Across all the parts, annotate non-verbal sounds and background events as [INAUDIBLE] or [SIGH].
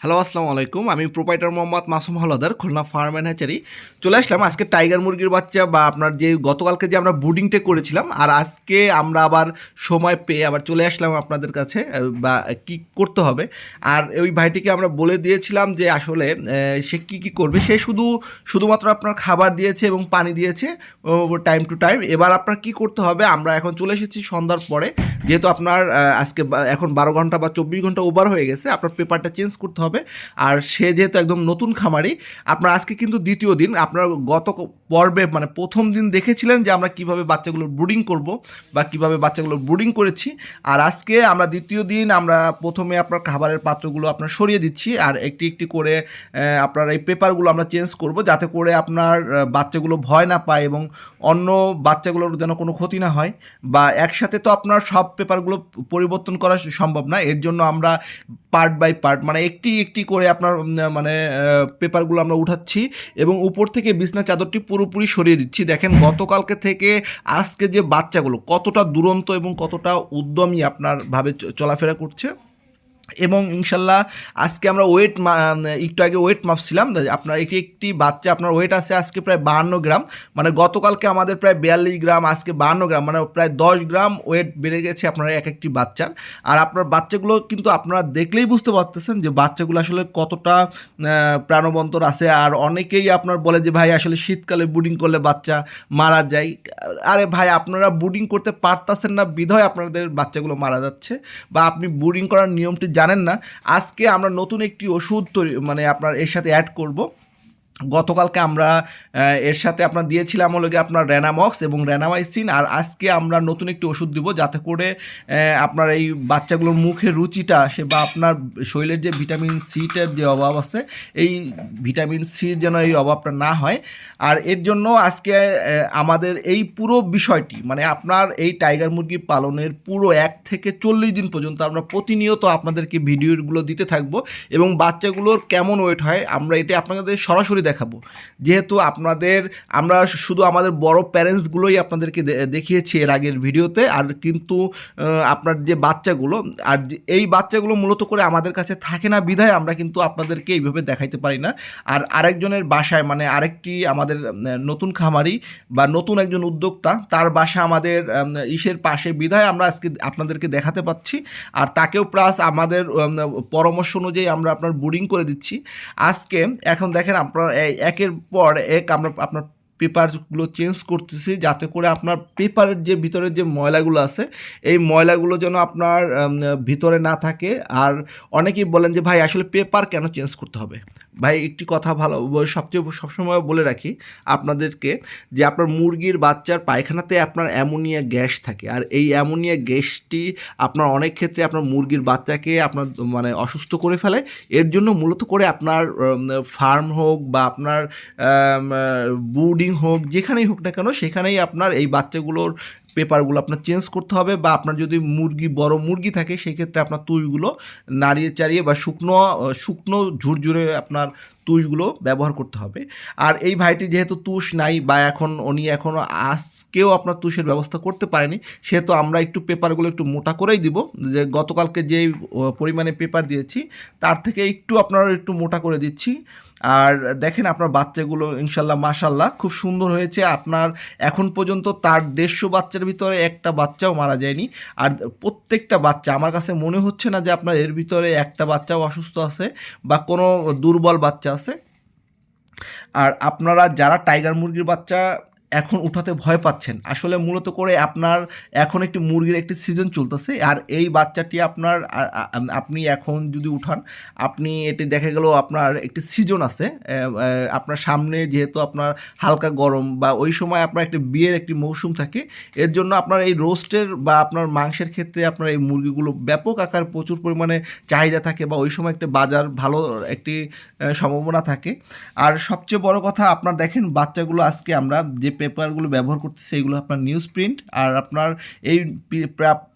Hello, আসসালামু আলাইকুম। আমি proprietor Mohammad Masum Haldar, Khulna farm and hatchery. চলে আসলাম আজকে টাইগার মুরগির বাচ্চা বা আপনার যে গতকালকে যে আমরা বুডিংটা করেছিলাম, আর আজকে আমরা আবার সময় পেয়ে আবার চলে আসলাম আপনাদের কাছে বা কি করতে হবে। আর ওই ভাইটিকে আমরা বলে দিয়েছিলাম যে আসলে সে কি কি করবে। সে শুধু, শুধুমাত্র আপনার খাবার দিয়েছে এবং পানি দিয়েছে টাইম টু টাইম এবার আপনার কি করতে হবে, আমরা এখন চলে এসেছি সন্ধ্যার পরে। যেহেতু আপনার আজকে এখন বারো ঘণ্টা বা চব্বিশ ঘণ্টা ওভার হয়ে গেছে, আপনার পেপারটা চেঞ্জ করতে হবে। আর সে যেহেতু একদম নতুন খামারি, আপনার আজকে কিন্তু দ্বিতীয় দিন। আপনার গত পর্বে মানে প্রথম দিন দেখেছিলেন যে আমরা কীভাবে বাচ্চাগুলো ব্রুডিং করব বা কীভাবে বাচ্চাগুলো ব্রুডিং করেছি। আর আজকে আমরা দ্বিতীয় দিন আমরা প্রথমে আপনার খাবারের পাত্রগুলো আপনার সরিয়ে দিচ্ছি। আর একটি একটি করে আপনার এই পেপারগুলো আমরা চেঞ্জ করব যাতে করে আপনার বাচ্চাগুলো ভয় না পায় এবং অন্য বাচ্চাগুলোর যেন কোনো ক্ষতি না হয় বা একসাথে তো আপনার সব পেপারগুলো পরিবর্তন করা সম্ভব না। এর জন্য আমরা পার্ট বাই পার্ট মানে একটি একটি একটি করে আপনার মানে পেপারগুলো আমরা উঠাচ্ছি এবং উপর থেকে বিছনা চাদরটি পুরোপুরি সরিয়ে দিচ্ছি। দেখেন, গতকালকে থেকে আজকে যে বাচ্চাগুলো কতটা দুরন্ত এবং কতটা উদ্যমী আপনার ভাবে চলাফেরা করছে। এবং ইনশাল্লাহ আজকে আমরা ওয়েট একটু আগে ওয়েট মাপছিলাম। আপনার এটি একটি বাচ্চা, আপনার ওয়েট আছে আজকে প্রায় বাহান্ন গ্রাম। মানে গতকালকে আমাদের প্রায় বিয়াল্লিশ গ্রাম, আজকে বাহান্ন গ্রাম। মানে প্রায় দশ গ্রাম ওয়েট বেড়ে গেছে আপনার এক একটি বাচ্চার। আর আপনার বাচ্চাগুলো কিন্তু আপনারা দেখলেই বুঝতে পারতেছেন যে বাচ্চাগুলো আসলে কতটা প্রাণবন্তর আছে। আর অনেকেই আপনার বলে যে, ভাই, আসলে শীতকালে বুডিং করলে বাচ্চা মারা যায়। আরে ভাই, আপনারা বুডিং করতে পারতাছেন না। বিধয় আপনাদের বাচ্চাগুলো মারা যাচ্ছে। বা আপনি বুডিং করার নিয়মটি জানেন না আজকে আমরা নতুন একটি ওষুধ তৈরি মানে আপনার এর সাথে অ্যাড করব। গতকালকে আমরা এর সাথে আপনার দিয়েছিলাম হলো গিয়ে আপনার র্যানামক্স এবং র্যানামাইসিন আর আজকে আমরা নতুন একটি ওষুধ দিব যাতে করে আপনার এই বাচ্চাগুলোর মুখে রুচিটা সে বা আপনার শরীরের যে ভিটামিন সিটার যে অভাব আছে, এই ভিটামিন সির যেন এই অভাবটা না হয়। আর এর জন্য আজকে আমাদের এই পুরো বিষয়টি মানে আপনার এই টাইগার মুরগি পালনের পুরো এক থেকে চল্লিশ দিন পর্যন্ত আমরা প্রতিনিয়ত আপনাদেরকে ভিডিওগুলো দিতে থাকব এবং বাচ্চাগুলোর কেমন ওয়েট হয়, আমরা এটা আপনাদের সরাসরি দেখাবো। যেহেতু আপনাদের, আমরা শুধু আমাদের বড় প্যারেন্টসগুলোই আপনাদেরকে দেখিয়েছি এর আগের ভিডিওতে আর কিন্তু আপনার যে বাচ্চাগুলো, আর এই বাচ্চাগুলো মূলত করে আমাদের কাছে থাকে না বিধায় আমরা কিন্তু আপনাদেরকে এইভাবে দেখাইতে পারি না। আর আরেকজনের বাসায় মানে আরেকটি আমাদের নতুন খামারি বা নতুন একজন উদ্যোক্তা, তার বাসা আমাদের ইসের পাশে বিধায় আমরা আজকে আপনাদেরকে দেখাতে পাচ্ছি। আর তাকেও প্লাস আমাদের পরামর্শ অনুযায়ী আমরা আপনার বুডিং করে দিচ্ছি। আজকে, এখন দেখেন আপনার একের পর এক আমরা আপনার পেপারগুলো চেঞ্জ করতেছি যাতে করে আপনার পেপারের যে ভিতরে যে ময়লাগুলো আছে, এই ময়লাগুলো যেন আপনার ভিতরে না থাকে। আর অনেকেই বলেন যে, ভাই, আসলে পেপার কেন চেঞ্জ করতে হবে? ভাই, একটি কথা ভালো, সবচেয়ে, সবসময় বলে রাখি আপনাদেরকে যে, আপনার মুরগির বাচ্চার পায়খানাতে আপনার অ্যামোনিয়া গ্যাস থাকে। আর এই অ্যামোনিয়া গ্যাসটি আপনার অনেক ক্ষেত্রে আপনার মুরগির বাচ্চাকে আপনার মানে অসুস্থ করে ফেলে। এর জন্য মূলত করে আপনার ফার্ম হোক বা আপনার বুডিং হোক যেখানেই হোক না কেন সেখানেই আপনার এই বাচ্চাগুলোর পেপারগুলো আপনার চেঞ্জ করতে হবে বা আপনার যদি মুরগি, বড় মুরগি থাকে সেই ক্ষেত্রে আপনার তুইগুলো নাড়িয়ে চাড়িয়ে বা শুকনো শুকনো ঝুরঝুরে আপনার তুষগুলো ব্যবহার করতে হবে। আর এই ভাইটি যেহেতু তুষ নাই বা এখন উনি এখনও আজকেও আপনার তুষের ব্যবস্থা করতে পারেনি, সেহেতু আমরা একটু পেপারগুলো একটু মোটা করেই দিব। যে গতকালকে যে পরিমাণে পেপার দিয়েছি, তার থেকে একটু আপনারা একটু মোটা করে দিচ্ছি। আর দেখেন আপনার বাচ্চাগুলো, ইনশাল্লাহ, মাশাল্লাহ, খুব সুন্দর হয়েছে। আপনার এখন পর্যন্ত তার দেড়শো বাচ্চার ভিতরে একটা বাচ্চাও মারা যায়নি। আর প্রত্যেকটা বাচ্চা, আমার কাছে মনে হচ্ছে না যে আপনার এর ভিতরে একটা বাচ্চাও অসুস্থ আছে বা কোনো দুর্বল বাচ্চা আছে। আর আপনারা যারা টাইগার মুরগির বাচ্চা এখন উঠাতে ভয় পাচ্ছেন। আসলে মূলত করে আপনার এখন একটি মুরগির একটি সিজন চলতেছে আর এই বাচ্চাটি আপনার আপনি এখন যদি উঠান, আপনি এটি দেখা গেল আপনার একটি সিজন আছে আপনার সামনে যেহেতু আপনার হালকা গরম বা ওই সময় আপনার একটি বিয়ের একটি মৌসুম থাকে, এর জন্য আপনার এই রোস্টের বা আপনার মাংসের ক্ষেত্রে আপনার এই মুরগিগুলো ব্যাপক আকার প্রচুর পরিমাণে চাহিদা থাকে বা ওই সময় একটা বাজার ভালো একটি সম্ভাবনা থাকে। আর সবচেয়ে বড় কথা, আপনার দেখেন বাচ্চাগুলো আজকে আমরা যে পেপারগুলো ব্যবহার করতেছি, এগুলো আপনার নিউজ প্রিন্ট আর আপনার এই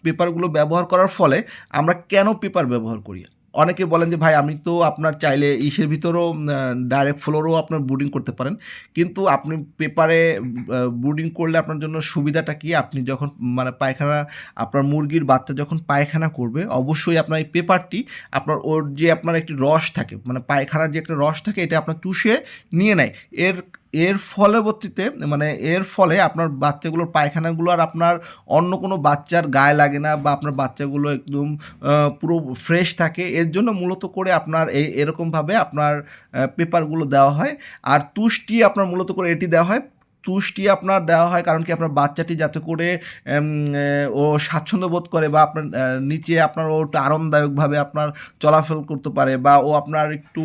পেপারগুলো ব্যবহার করার ফলে আমরা কেন পেপার ব্যবহার করি? অনেকে বলেন যে, ভাই, আমি তো আপনার চাইলে ইসের ভিতরেও ডাইরেক্ট ফ্লোরও আপনার বুডিং করতে পারেন। কিন্তু আপনি পেপারে বুডিং করলে আপনার জন্য সুবিধাটা কি? আপনি যখন মানে পায়খানা, আপনার মুরগির বাচ্চা যখন পায়খানা করবে, অবশ্যই আপনার এই পেপারটি আপনার ওর যে আপনার একটি রস থাকে মানে পায়খানার যে একটা রস থাকে, এটা আপনার চুষে নিয়ে নেয়। এর এর ফলবর্তীতে মানে এর ফলে আপনার বাচ্চাগুলোর পায়খানাগুলো আর আপনার অন্য কোনো বাচ্চার গায়ে লাগে না বা আপনার বাচ্চাগুলো একদম পুরো ফ্রেশ থাকে, এর জন্য মূলত করে আপনার এই এরকমভাবে আপনার পেপারগুলো দেওয়া হয়। আর তুষটি আপনার মূলত করে এটি দেওয়া হয়। তুষটি আপনার দেওয়া হয় কারণ কি আপনার বাচ্চাটি যাতে করে ও স্বাচ্ছন্দ্য বোধ করে বা আপনার নিচে আপনার ও একটু আরামদায়কভাবে আপনার চলাফেরা করতে পারে বা ও আপনার একটু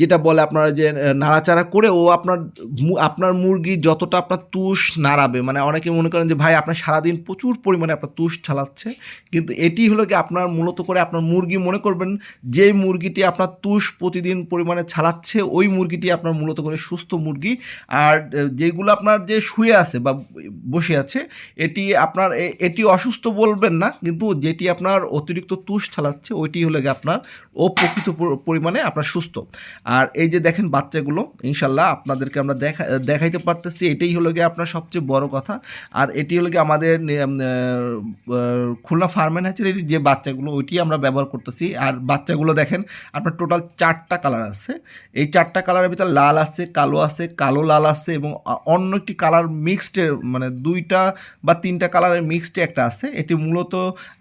যেটা বলে আপনার যে নাড়াচাড়া করে ও আপনার আপনার মুরগি যতটা আপনার তুষ নাড়াবে মানে অনেকে মনে করেন যে, ভাই, আপনার সারাদিন প্রচুর পরিমাণে আপনার তুষ ছালাচ্ছে। কিন্তু এটি হলো কি, আপনার মূলত করে আপনার মুরগি মনে করবেন যে মুরগিটি আপনার তুষ প্রতিদিন পরিমাণে ছালাচ্ছে, ওই মুরগিটি আপনার মূলত করে সুস্থ মুরগি। আর যেগুলো আপনার যে শুয়ে আছে বা বসে আছে, এটি আপনার এটি অসুস্থ বলবেন না, কিন্তু যেটি আপনার অতিরিক্ত তুষ ছালাচ্ছে, ওইটি হলো আপনার ও প্রকৃত পরিমাণে আপনার সুস্থ। আর এই যে দেখেন বাচ্চাগুলো, ইনশাল্লাহ আপনাদেরকে আমরা দেখা, দেখাইতে পারতেছি, এটাই হলো গিয়ে আপনার সবচেয়ে বড় কথা। আর এটি হলো গিয়ে আমাদের খুলনা ফার্মেন হ্যাচারির যে বাচ্চাগুলো, ওইটি আমরা ব্যবহার করতেছি। আর বাচ্চাগুলো দেখেন, আপনার টোটাল চারটা কালার আছে। এই চারটা কালারের ভিতরে লাল আছে, কালো আছে, কালো লাল আছে এবং অন্য একটি কালার মিক্সডের মানে দুইটা বা তিনটা কালারের মিক্সড একটা আছে। এটি মূলত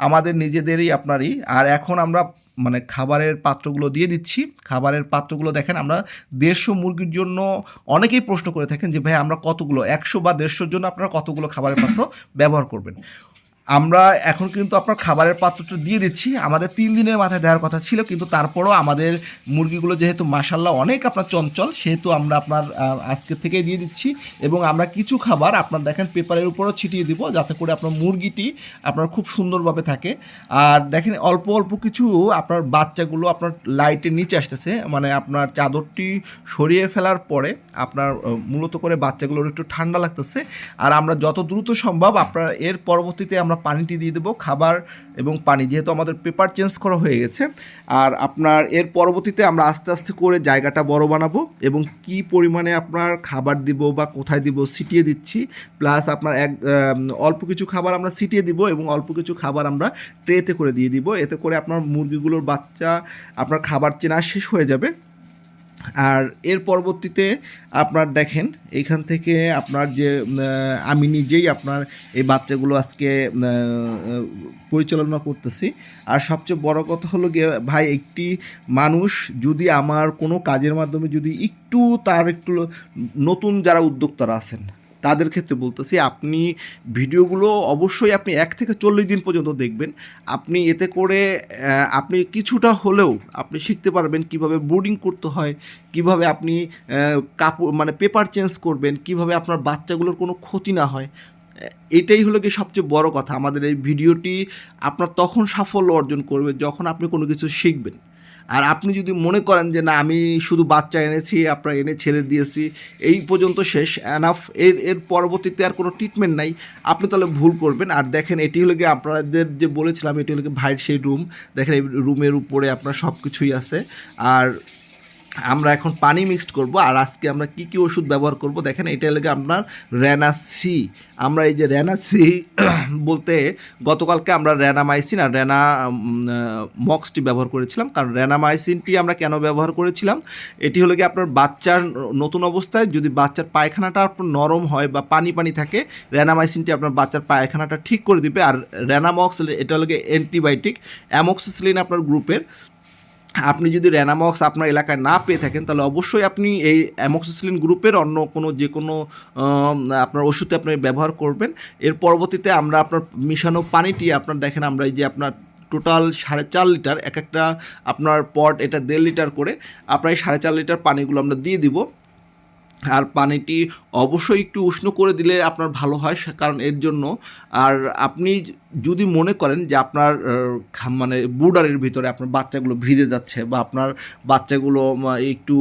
আমাদের নিজেদেরই আপনারই। আর এখন আমরা মানে খাবারের পাত্রগুলো দিয়ে দিচ্ছি। খাবারের পাত্রগুলো দেখেন, আমরা দেড়শো মুরগির জন্য অনেকেই প্রশ্ন করে থাকেন যে, ভাই, আমরা কতগুলো? একশো বা দেড়শোর জন্য আপনারা কতগুলো খাবারের পাত্র ব্যবহার করবেন? আমরা এখন কিন্তু আপনার খাবারের পাত্রটা দিয়ে দিচ্ছি। আমাদের তিন দিনের মাথায় দেওয়ার কথা ছিল কিন্তু তারপরও আমাদের মুরগিগুলো যেহেতু মাসাল্লাহ অনেক আপনার চঞ্চল সেহেতু আমরা আপনার আহ, আজকে থেকেই দিয়ে দিচ্ছি এবং আমরা কিছু খাবার আপনার দেখেন পেপারের উপরও ছিটিয়ে দিব যাতে করে আপনার মুরগিটি আপনার খুব সুন্দরভাবে থাকে। আর দেখেন অল্প অল্প কিছু আপনার বাচ্চাগুলো আপনার লাইটের নিচে আসতেছে মানে আপনার চাদরটি সরিয়ে ফেলার পরে আপনার মূলত করে বাচ্চাগুলোর একটু ঠান্ডা লাগতেছে। আর আমরা যত দ্রুত সম্ভব আপনার এর পরবর্তীতে আমরা পানিটি দিয়ে দেবো, খাবার এবং পানি, যেহেতু আমাদের পেপার চেঞ্জ করা হয়ে গেছে। আর আপনার এর পরবর্তীতে আমরা আস্তে আস্তে করে জায়গাটা বড় বানাবো এবং কি পরিমাণে আপনার খাবার দিব বা কোথায় দিব ছিটিয়ে দিচ্ছি প্লাস আপনার এক অল্প কিছু খাবার আমরা ছিটিয়ে দিব এবং অল্প কিছু খাবার আমরা ট্রেতে করে দিয়ে দিব। এতে করে আপনার মুরগিগুলোর বাচ্চা, আপনার খাবার চেনা শেষ হয়ে যাবে। আর এর পরবর্তীতে আপনার দেখেন, এইখান থেকে আপনার যে আমি নিজেই আপনার এই বাচ্চাগুলো আজকে পরিচালনা করতেছি। আর সবচেয়ে বড় কথা হলো গিয়ে, ভাই, একটি মানুষ যদি আমার কোনো কাজের মাধ্যমে যদি একটু তার একটু নতুন যারা উদ্যোক্তারা আছেন তাদের ক্ষেত্রে বলতেছি, আপনি ভিডিওগুলো অবশ্যই আপনি এক থেকে চল্লিশ দিন পর্যন্ত দেখবেন। আপনি এতে করে আপনি কিছুটা হলেও আপনি শিখতে পারবেন কীভাবে বোর্ডিং করতে হয়, কীভাবে আপনি কাপড় মানে পেপার চেঞ্জ করবেন, কীভাবে আপনার বাচ্চাগুলোর কোনো ক্ষতি না হয়। এটাই হলো কি সবচেয়ে বড় কথা। আমাদের এই ভিডিওটি আপনার তখন সাফল্য অর্জন করবে যখন আপনি কোনো কিছু শিখবেন। আর আপনি যদি মনে করেন যে, না, আমি শুধু বাচ্চা এনেছি, আপনার এনে ছেড়ে দিয়েছি, এই পর্যন্ত শেষ অ্যানাফ এর এর পরবর্তীতে আর কোনো ট্রিটমেন্ট নাই। আপনি তাহলে ভুল করবেন। আর দেখেন, এটি হলো গিয়ে আপনাদের যে বলেছিলাম, এটি হলো গিয়ে ভাইয়ের সেই রুম দেখেন, এই রুমের উপরে আপনার সব কিছুই আছে। আর আমরা এখন পানি মিক্সড করব, আর আজকে আমরা কি কি ওষুধ ব্যবহার করব, দেখেন এটা লেগে আপনার র্যানাসি আমরা এই যে র্যানাসি [COUGHS] বলতে গতকালকে আমরা র্যানামাইসিন আর র্যানা মক্সটি ব্যবহার করেছিলাম, কারণ র্যানামাইসিনটি আমরা কেন ব্যবহার করেছিলাম? এটি হলো কি আপনার বাচ্চার নতুন অবস্থায় যদি বাচ্চার পায়খানাটা আপনার নরম হয় বা পানি পানি থাকে র্যানামাইসিনটি আপনার বাচ্চার পায়খানাটা ঠিক করে দিবে, আর র্যানামক্স এটা হলো অ্যান্টিবায়োটিক, অ্যামক্সিসিলিন আপনার গ্রুপের। আপনি যদি র্যানামক্স আপনার এলাকায় না পেয়ে থাকেন, তাহলে অবশ্যই আপনি এই অ্যামক্সিসিলিন গ্রুপের অন্য কোনো যে কোনো আপনার ওষুধে আপনি ব্যবহার করবেন। এর পরবর্তীতে আমরা আপনার মিশানো পানিটি আপনার দেখেন আমরা এই যে আপনার টোটাল সাড়ে চার লিটার, এক একটা আপনার পট এটা দেড় লিটার করে, আপনার এই সাড়ে চার লিটার পানিগুলো আমরা দিয়ে দিব। আর পানিটি অবশ্যই একটু উষ্ণ করে দিলে আপনার ভালো হয় কারণ এর জন্য। আর আপনি যদি মনে করেন যে আপনার মানে বুডারের ভিতরে আপনার বাচ্চাগুলো ভিজে যাচ্ছে বা আপনার বাচ্চাগুলো একটু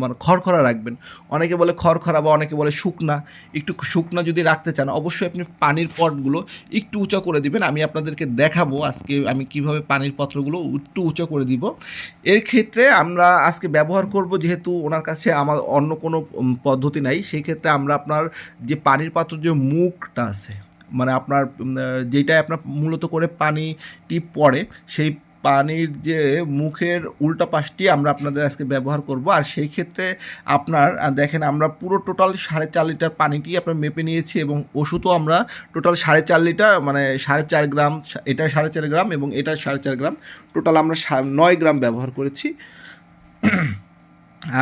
মানে খড়খড়া রাখবেন, অনেকে বলে খড়খড়া বা অনেকে বলে শুকনা, একটু শুকনা যদি রাখতে চান, অবশ্যই আপনি পানির পটগুলো একটু উঁচা করে দিবেন। আমি আপনাদেরকে দেখাবো আজকে আমি কীভাবে পানির পত্রগুলো একটু উঁচা করে দিব। এর ক্ষেত্রে আমরা আজকে ব্যবহার করব যেহেতু ওনার কাছে আমার অন্য কোনো পদ্ধতি নাই। সেই ক্ষেত্রে আমরা আপনার যে পানির পাত্র যে মুখটা আছে মানে আপনার যেটায় আপনার মূলত করে পানিটি পড়ে, সেই পানির যে মুখের উল্টা পাশটি আমরা আপনাদের আজকে ব্যবহার করব। আর সেই ক্ষেত্রে আপনার দেখেন আমরা পুরো টোটাল সাড়ে চার লিটার পানিটি আপনার মেপে নিয়েছি এবং ওষুধও আমরা টোটাল সাড়ে চার লিটার মানে সাড়ে চার গ্রাম, এটা সাড়ে চার গ্রাম এবং এটা সাড়ে চার গ্রাম। টোটাল আমরা নয় গ্রাম ব্যবহার করেছি।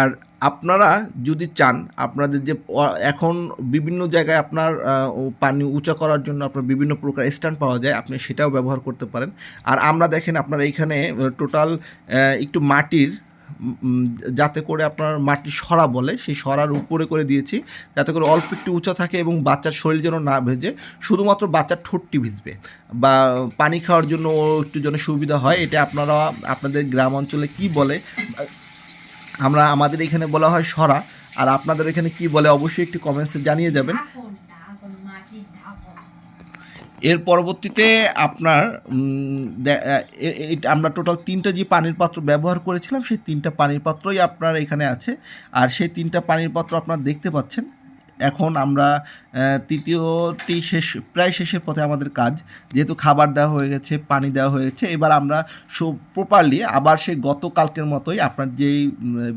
আর আপনারা যদি চান আপনাদের যে এখন বিভিন্ন জায়গায় আপনার পানি উঁচা করার জন্য আপনার বিভিন্ন প্রকার স্ট্যান্ড পাওয়া যায়, আপনি সেটাও ব্যবহার করতে পারেন। আর আমরা দেখেন আপনার এইখানে টোটাল একটু মাটির যাতে করে আপনার মাটির সরা বলে, সেই সরার উপরে করে দিয়েছি। যাতে করে অল্প একটু উঁচা থাকে এবং বাচ্চার শরীর যেন না ভেজে, শুধুমাত্র বাচ্চার ঠোঁটটি ভিজবে। বা পানি খাওয়ার জন্য একটু যেন সুবিধা হয়, এটা আপনারা আপনাদের গ্রাম অঞ্চলে কি বলে আমরা আমাদের এখানে বলা হয় সরা, আর আপনাদের এখানে কি বলে অবশ্যই একটি কমেন্টসে জানিয়ে যাবেন। এর পরবর্তীতে আপনার আমরা টোটাল তিনটা যে পানির পাত্র ব্যবহার করেছিলাম, সেই তিনটা পানির পাত্রই আপনার এখানে আছে। আর সেই তিনটা পানির পাত্র আপনার দেখতে পাচ্ছেন। এখন আমরা তৃতীয়টি শেষ, প্রায় শেষের পথে আমাদের কাজ। যেহেতু খাবার দেওয়া হয়ে গেছে, পানি দেওয়া হয়েছে এবার আমরা সব প্রপারলি আবার সেই গতকালকের মতোই আপনার যেই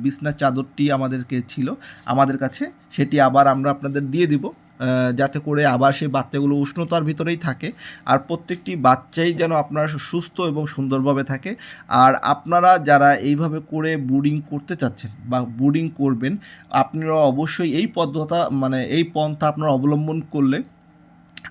বিছনা চাদরটি আমাদেরকে ছিল, আমাদের কাছে, সেটি আবার আমরা আপনাদের দিয়ে দিব। যাতে করে আবার সেই বাচ্চাগুলো উষ্ণতার ভিতরেই থাকে। আর প্রত্যেকটি বাচ্চাই যেন আপনারা সুস্থ এবং সুন্দরভাবে থাকে। আর আপনারা যারা এইভাবে করে বুডিং করতে চাচ্ছেন বা বুডিং করবেন, আপনারা অবশ্যই এই পদ্ধতা মানে এই পন্থা আপনারা অবলম্বন করলে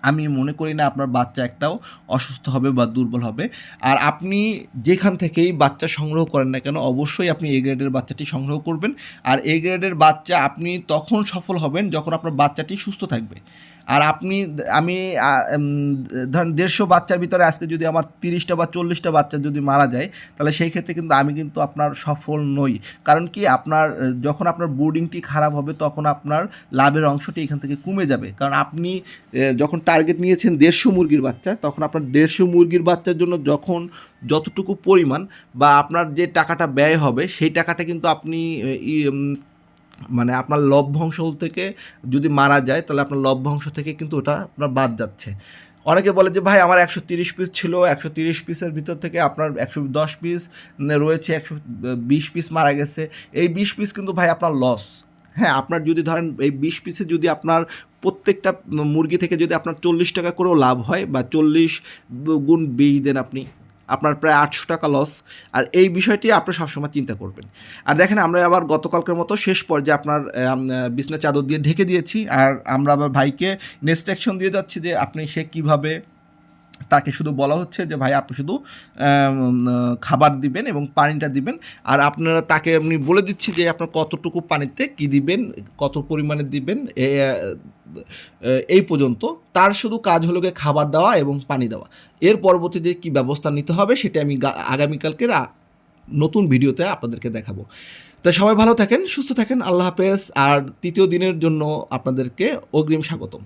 আমি মনে করি না আপনার বাচ্চা একটাও অসুস্থ হবে বা দুর্বল হবে। আর আপনি যেখান থেকেই বাচ্চা সংগ্রহ করেন না কেন, অবশ্যই আপনি এ গ্রেডের বাচ্চাটি সংগ্রহ করবেন। আর এ গ্রেডের বাচ্চা আপনি তখন সফল হবেন যখন আপনার বাচ্চাটি সুস্থ থাকবে। আর আপনি, আমি ধরেন দেড়শো বাচ্চার ভিতরে আজকে যদি আমার তিরিশটা বা চল্লিশটা বাচ্চা যদি মারা যায়, তাহলে সেই ক্ষেত্রে কিন্তু আমি কিন্তু আপনার সফল নই। কারণ কি আপনার, যখন আপনার বোর্ডিংটি খারাপ হবে, তখন আপনার লাভের অংশটি এখান থেকে কমে যাবে। কারণ আপনি যখন টার্গেট নিয়েছেন দেড়শো মুরগির বাচ্চা, তখন আপনার দেড়শো মুরগির বাচ্চার জন্য যখন যতটুকু পরিমাণ বা আপনার যে টাকাটা ব্যয় হবে, সেই টাকাটা কিন্তু আপনি মানে আপনার লভ্যাংশ থেকে যদি মারা যায়, তাহলে আপনার লভ্যাংশ থেকে কিন্তু ওটা আপনার বাদ যাচ্ছে। অনেকে বলে যে, ভাই, আমার একশো তিরিশ পিস ছিল, একশো তিরিশ পিসের ভিতর থেকে আপনার একশো দশ পিস রয়েছে, একশো বিশ পিস মারা গেছে। এই বিশ পিস কিন্তু ভাই আপনার লস হ্যাঁ আপনার যদি ধরেন এই বিশ পিসে যদি আপনার প্রত্যেকটা মুরগি থেকে যদি আপনার চল্লিশ টাকা করেও লাভ হয় বা চল্লিশ গুণ বিশ দেন আপনি আপনার প্রায় আটশো টাকা লস আর এই বিষয়টি আপনি সবসময় চিন্তা করবেন। আর দেখেন, আমরা আবার গতকালকের মতো শেষ পর্যায়ে আপনার বিছনা চাদর দিয়ে ঢেকে দিয়েছি, আর আমরা আবার ভাইকে নেক্সট অ্যাকশন দিয়ে যাচ্ছি যে আপনি সে কীভাবে তাকে শুধু বলা হচ্ছে যে, ভাই, আপনি শুধু খাবার দিবেন এবং পানিটা দিবেন। আর আপনারা তাকে আপনি বলে দিচ্ছি যে, আপনার কতটুকু পানিতে কি দিবেন, কত পরিমাণে দিবেন এই পর্যন্ত। তার শুধু কাজ হলো গিয়ে খাবার দেওয়া এবং পানি দেওয়া। এর পরবর্তীতে কি ব্যবস্থা নিতে হবে সেটা আমি গা- আগামীকালকের আ- নতুন ভিডিওতে আপনাদেরকে দেখাবো। তো সবাই ভালো থাকেন, সুস্থ থাকেন, আল্লাহ হাফেজ। আর তৃতীয় দিনের জন্য আপনাদেরকে অগ্রিম স্বাগতম।